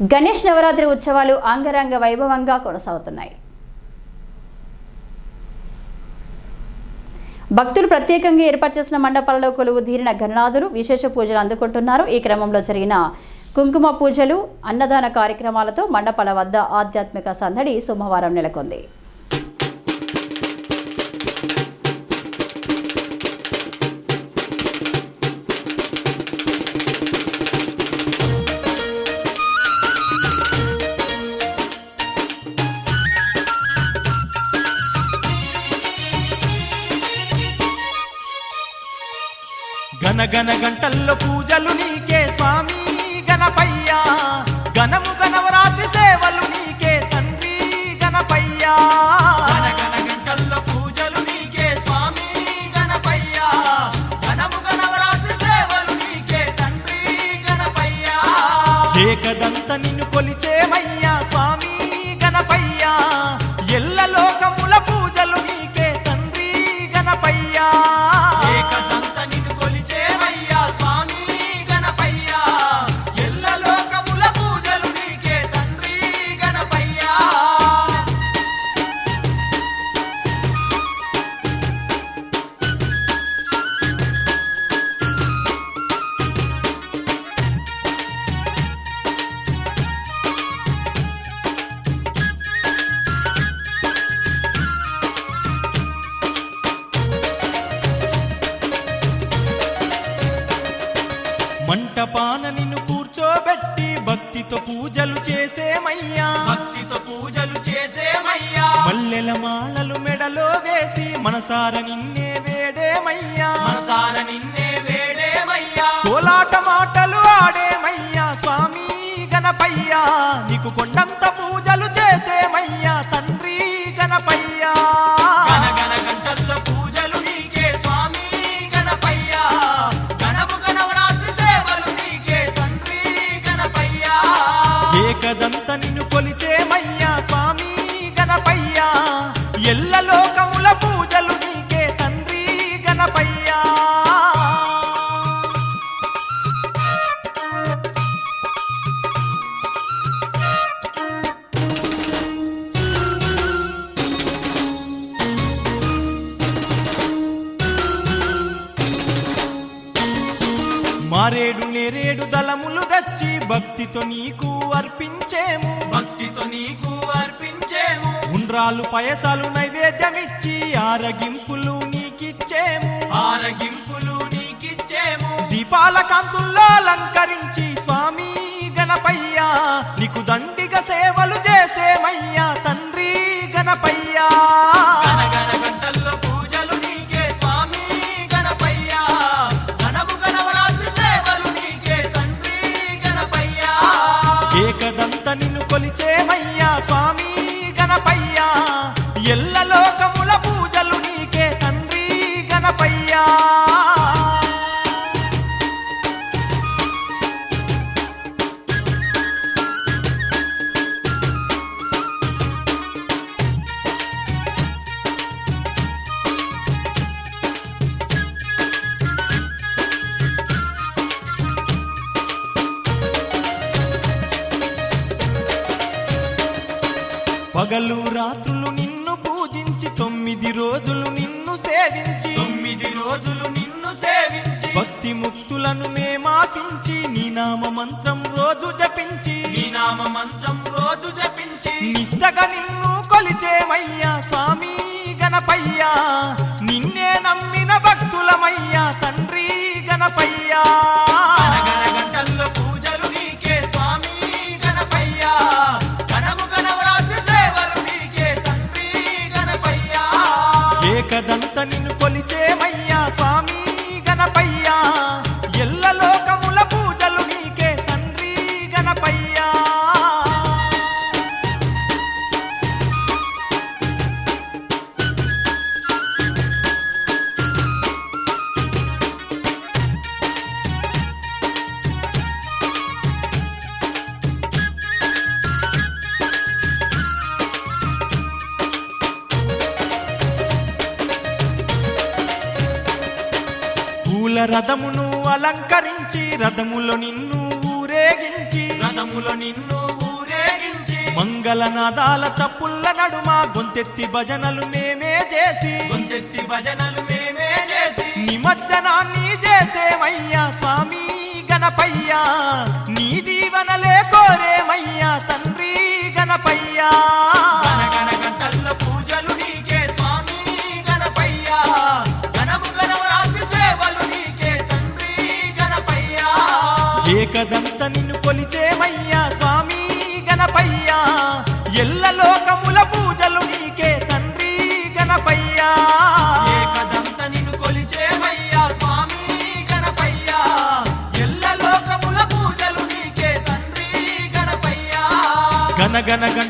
గణేష్ నవరాత్రి ఉత్సవాలు అంగరంగ వైభవంగా కొనసాగుతున్నాయి. భక్తులు ప్రత్యేకంగా ఏర్పాటు చేసిన మండపాలలో కొలువు తీరిన గణనాథులు విశేష పూజలు అందుకుంటున్నారు. ఈ క్రమంలో జరిగిన కుంకుమ పూజలు అన్నదాన కార్యక్రమాలతో మండపాల వద్ద ఆధ్యాత్మిక సందడి సోమవారం నెలకొంది. గన గన గంటల్లో పూజలు నీకే స్వామి గణపయ్యా. గణము గణవరాత్రి సేవలు నీకే తండ్రి గణపయ్యా. గంటల్లో పూజలు నీకే స్వామి గణపయ్యా. గణము గణవరాత్రి సేవలు నీకే తండ్రి గణపయ్యా. ఏకదంత నిన్ను కొలిచేమయ్యా మంటపాన నిన్ను కూర్చోబెట్టి భక్తితో పూజలు చేసేమయ్యా. భక్తితో పూజలు చేసేమయ్యా. మల్లెల మాలలు మెడలో వేసి మనసార నిన్నే వేడేమయ్యా. మనసార నిన్నే ఎల్లలోకముల పూజలు నీకే తండ్రి గణపయ్యా. మారేడు నేరేడు దళములు తెచ్చి భక్తితో నీకు అర్పించేము. భక్తితో నీకు ఉండ్రాలు పయసాలు నైవేద్యమిచ్చి ఆరగింపులు నీకిచ్చేము. ఆరగింపులు నీకిచ్చేము. దీపాల కాంతుల్లో అలంకరించి స్వామి గణపయ్యా నీకు దండిగ సేవలు చేసేమయ్యా తండ్రి గణపయ్యా. గణగణ గంటల్లో పూజలు నీకే స్వామి గణపయ్యా. గణము గణవరాత్రి సేవలు నీకే తండ్రి గణపయ్యా. ఏకదంత నిన్ను కొలిచేమయ్యా స్వామి గణపయ్యా. ఎల్ల లోకముల పూజలు నీకే తండ్రి గణపయ్యా. పగలు రాత్రులు నిన్ను పూజించి తొమ్మిది రోజులు నిన్ను సేవించి తొమ్మిది రోజులు నిన్ను సేవించి భక్తి ముక్తులను మేమాసించి నీ నామ మంత్రం రోజు జపించి నీ నామ మంత్రం రోజు జపించి. నిష్టగా నిన్ను కొలిచేమయ్యా స్వామి గణపయ్యా. నిన్నే నమ్మిన భక్తులమయ్యా తండ్రి గణపయ్యా. రథమును అలంకరించి రథములో నిన్ను ఊరే ఊరేగించి రథములో నిన్ను ఊరేగించి మంగళనాదాల చప్పుల్ల నడుమ గొంతెత్తి భజనలు మేమే చేసి గొంతెత్తి భజనలు మేమే చేసి నిమజ్జనాన్ని చేసేమయ్యా స్వామి గణపయ్యా. ఏకదంత నిన్ను కొలిచేమయ్యా స్వామి గణపయ్యా. ఎల్ల లోకముల పూజలు నీకే తండ్రి గణపయ్యా. ఏకదంత నిన్ను కొలిచేమయ్యా స్వామి గణపయ్యా. ఎల్ల లోకముల పూజలు నీకే తండ్రి గణపయ్యా. గనగన గంటల్లో